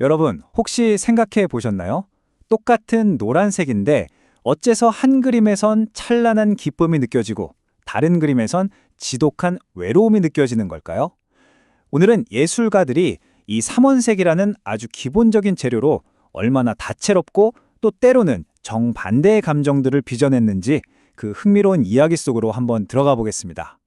여러분, 혹시 생각해 보셨나요? 똑같은 노란색인데 어째서 한 그림에선 찬란한 기쁨이 느껴지고 다른 그림에선 지독한 외로움이 느껴지는 걸까요? 오늘은 예술가들이 이 삼원색이라는 아주 기본적인 재료로 얼마나 다채롭고 또 때로는 정반대의 감정들을 빚어냈는지 그 흥미로운 이야기 속으로 한번 들어가 보겠습니다.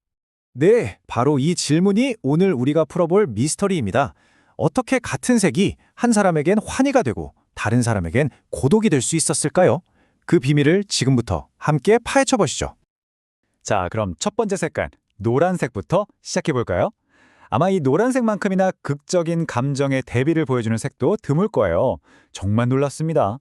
네, 바로 이 질문이 오늘 우리가 풀어볼 미스터리입니다. 어떻게 같은 색이 한 사람에겐 환희가 되고 다른 사람에겐 고독이 될 수 있었을까요? 그 비밀을 지금부터 함께 파헤쳐 보시죠. 자, 그럼 첫 번째 색깔, 노란색부터 시작해 볼까요? 아마 이 노란색만큼이나 극적인 감정의 대비를 보여주는 색도 드물 거예요. 정말 놀랐습니다.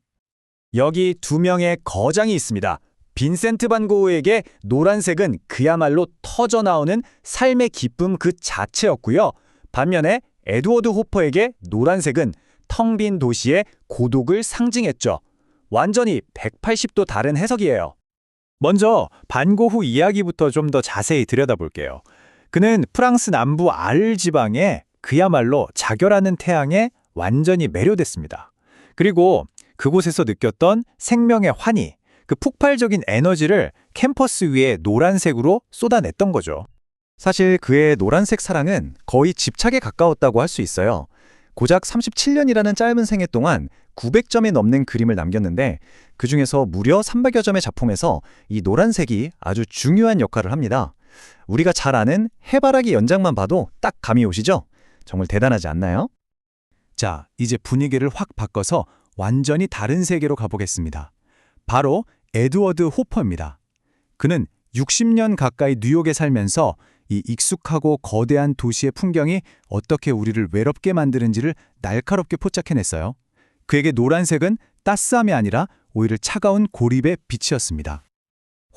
여기 두 명의 거장이 있습니다. 빈센트 반 고흐에게 노란색은 그야말로 터져 나오는 삶의 기쁨 그 자체였고요. 반면에 에드워드 호퍼에게 노란색은 텅 빈 도시의 고독을 상징했죠. 완전히 180도 다른 해석이에요. 먼저 반고흐 이야기부터 좀 더 자세히 들여다볼게요. 그는 프랑스 남부 알 지방에 그야말로 자결하는 태양에 완전히 매료됐습니다. 그리고 그곳에서 느꼈던 생명의 환희, 그 폭발적인 에너지를 캠퍼스 위에 노란색으로 쏟아냈던 거죠. 사실 그의 노란색 사랑은 거의 집착에 가까웠다고 할 수 있어요. 고작 37년이라는 짧은 생애 동안 900점이 넘는 그림을 남겼는데 그 중에서 무려 300여 점의 작품에서 이 노란색이 아주 중요한 역할을 합니다. 우리가 잘 아는 해바라기 연장만 봐도 딱 감이 오시죠? 정말 대단하지 않나요? 자, 이제 분위기를 확 바꿔서 완전히 다른 세계로 가보겠습니다. 바로 에드워드 호퍼입니다. 그는 60년 가까이 뉴욕에 살면서 이 익숙하고 거대한 도시의 풍경이 어떻게 우리를 외롭게 만드는지를 날카롭게 포착해냈어요. 그에게 노란색은 따스함이 아니라 오히려 차가운 고립의 빛이었습니다.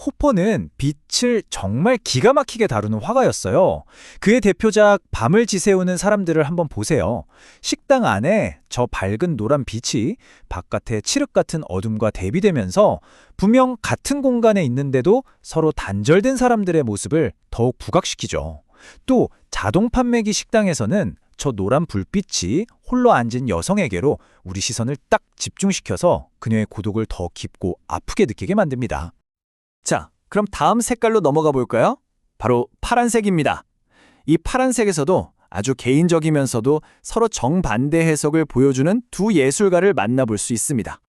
호퍼는 빛을 정말 기가 막히게 다루는 화가였어요. 그의 대표작 밤을 지새우는 사람들을 한번 보세요. 식당 안에 저 밝은 노란 빛이 바깥의 칠흑 같은 어둠과 대비되면서 분명 같은 공간에 있는데도 서로 단절된 사람들의 모습을 더욱 부각시키죠. 또 자동 판매기 식당에서는 저 노란 불빛이 홀로 앉은 여성에게로 우리 시선을 딱 집중시켜서 그녀의 고독을 더 깊고 아프게 느끼게 만듭니다. 자, 그럼 다음 색깔로 넘어가 볼까요? 바로 파란색입니다. 이 파란색에서도 아주 개인적이면서도 서로 정반대 해석을 보여주는 두 예술가를 만나볼 수 있습니다.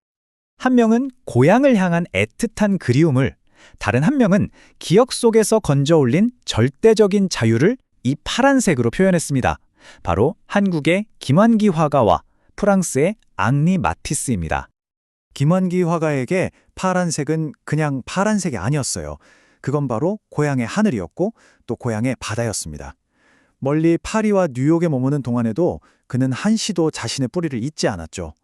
한 명은 고향을 향한 애틋한 그리움을, 다른 한 명은 기억 속에서 건져 올린 절대적인 자유를 이 파란색으로 표현했습니다. 바로 한국의 김환기 화가와 프랑스의 앙리 마티스입니다. 김환기 화가에게 파란색은 그냥 파란색이 아니었어요. 그건 바로 고향의 하늘이었고 또 고향의 바다였습니다. 멀리 파리와 뉴욕에 머무는 동안에도 그는 한시도 자신의 뿌리를 잊지 않았죠.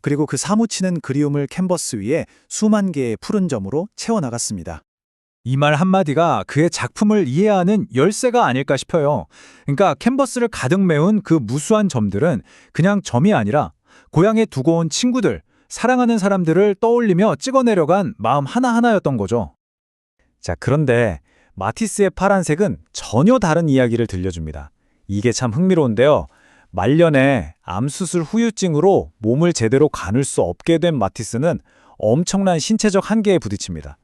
그리고 그 사무치는 그리움을 캔버스 위에 수만 개의 푸른 점으로 채워나갔습니다. 이 말 한마디가 그의 작품을 이해하는 열쇠가 아닐까 싶어요. 그러니까 캔버스를 가득 메운 그 무수한 점들은 그냥 점이 아니라 고향에 두고 온 친구들, 사랑하는 사람들을 떠올리며 찍어내려간 마음 하나하나였던 거죠. 자, 그런데 마티스의 파란색은 전혀 다른 이야기를 들려줍니다. 이게 참 흥미로운데요. 말년에 암수술 후유증으로 몸을 제대로 가눌 수 없게 된 마티스는 엄청난 신체적 한계에 부딪힙니다.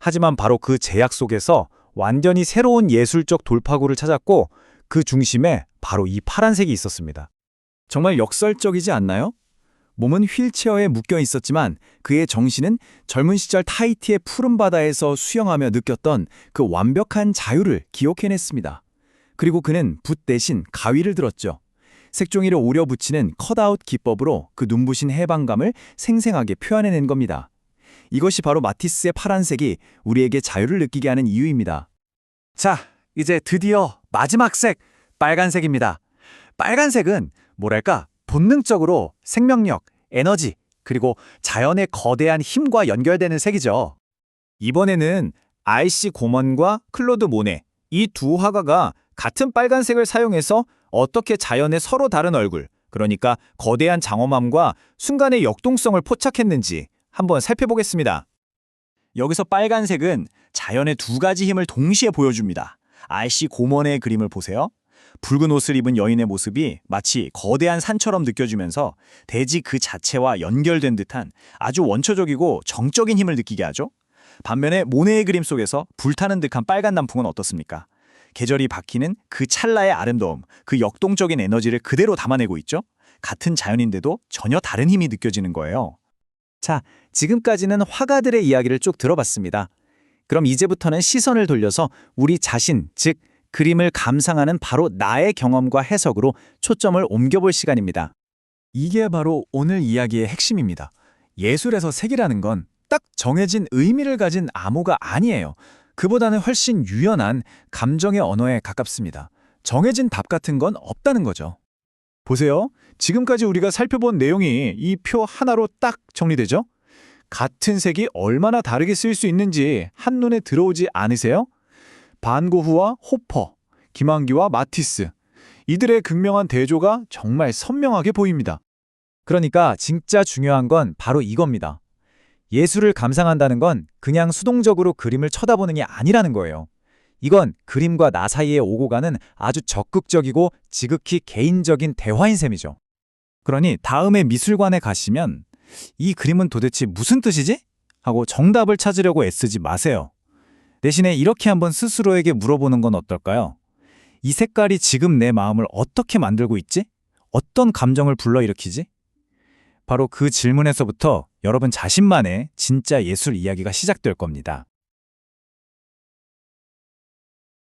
하지만 바로 그 제약 속에서 완전히 새로운 예술적 돌파구를 찾았고 그 중심에 바로 이 파란색이 있었습니다. 정말 역설적이지 않나요? 몸은 휠체어에 묶여 있었지만 그의 정신은 젊은 시절 타이티의 푸른 바다에서 수영하며 느꼈던 그 완벽한 자유를 기억해냈습니다. 그리고 그는 붓 대신 가위를 들었죠. 색종이를 오려 붙이는 컷아웃 기법으로 그 눈부신 해방감을 생생하게 표현해낸 겁니다. 이것이 바로 마티스의 파란색이 우리에게 자유를 느끼게 하는 이유입니다. 자, 이제 드디어 마지막 색, 빨간색입니다. 빨간색은 뭐랄까 본능적으로 생명력, 에너지, 그리고 자연의 거대한 힘과 연결되는 색이죠. 이번에는 아이씨 고먼과 클로드 모네, 이 두 화가가 같은 빨간색을 사용해서 어떻게 자연의 서로 다른 얼굴, 그러니까 거대한 장엄함과 순간의 역동성을 포착했는지 한번 살펴보겠습니다. 여기서 빨간색은 자연의 두 가지 힘을 동시에 보여줍니다. 아이씨 고먼의 그림을 보세요. 붉은 옷을 입은 여인의 모습이 마치 거대한 산처럼 느껴지면서 대지 그 자체와 연결된 듯한 아주 원초적이고 정적인 힘을 느끼게 하죠. 반면에 모네의 그림 속에서 불타는 듯한 빨간 단풍은 어떻습니까? 계절이 바뀌는 그 찰나의 아름다움, 그 역동적인 에너지를 그대로 담아내고 있죠. 같은 자연인데도 전혀 다른 힘이 느껴지는 거예요. 자, 지금까지는 화가들의 이야기를 쭉 들어봤습니다. 그럼 이제부터는 시선을 돌려서 우리 자신, 즉 그림을 감상하는 바로 나의 경험과 해석으로 초점을 옮겨볼 시간입니다. 이게 바로 오늘 이야기의 핵심입니다. 예술에서 색이라는 건 딱 정해진 의미를 가진 암호가 아니에요. 그보다는 훨씬 유연한 감정의 언어에 가깝습니다. 정해진 답 같은 건 없다는 거죠. 보세요. 지금까지 우리가 살펴본 내용이 이 표 하나로 딱 정리되죠? 같은 색이 얼마나 다르게 쓰일 수 있는지 한눈에 들어오지 않으세요? 반고흐와 호퍼, 김환기와 마티스. 이들의 극명한 대조가 정말 선명하게 보입니다. 그러니까 진짜 중요한 건 바로 이겁니다. 예술을 감상한다는 건 그냥 수동적으로 그림을 쳐다보는 게 아니라는 거예요. 이건 그림과 나 사이에 오고 가는 아주 적극적이고 지극히 개인적인 대화인 셈이죠. 그러니 다음에 미술관에 가시면 이 그림은 도대체 무슨 뜻이지? 하고 정답을 찾으려고 애쓰지 마세요. 대신에 이렇게 한번 스스로에게 물어보는 건 어떨까요? 이 색깔이 지금 내 마음을 어떻게 만들고 있지? 어떤 감정을 불러일으키지? 바로 그 질문에서부터 여러분 자신만의 진짜 예술 이야기가 시작될 겁니다.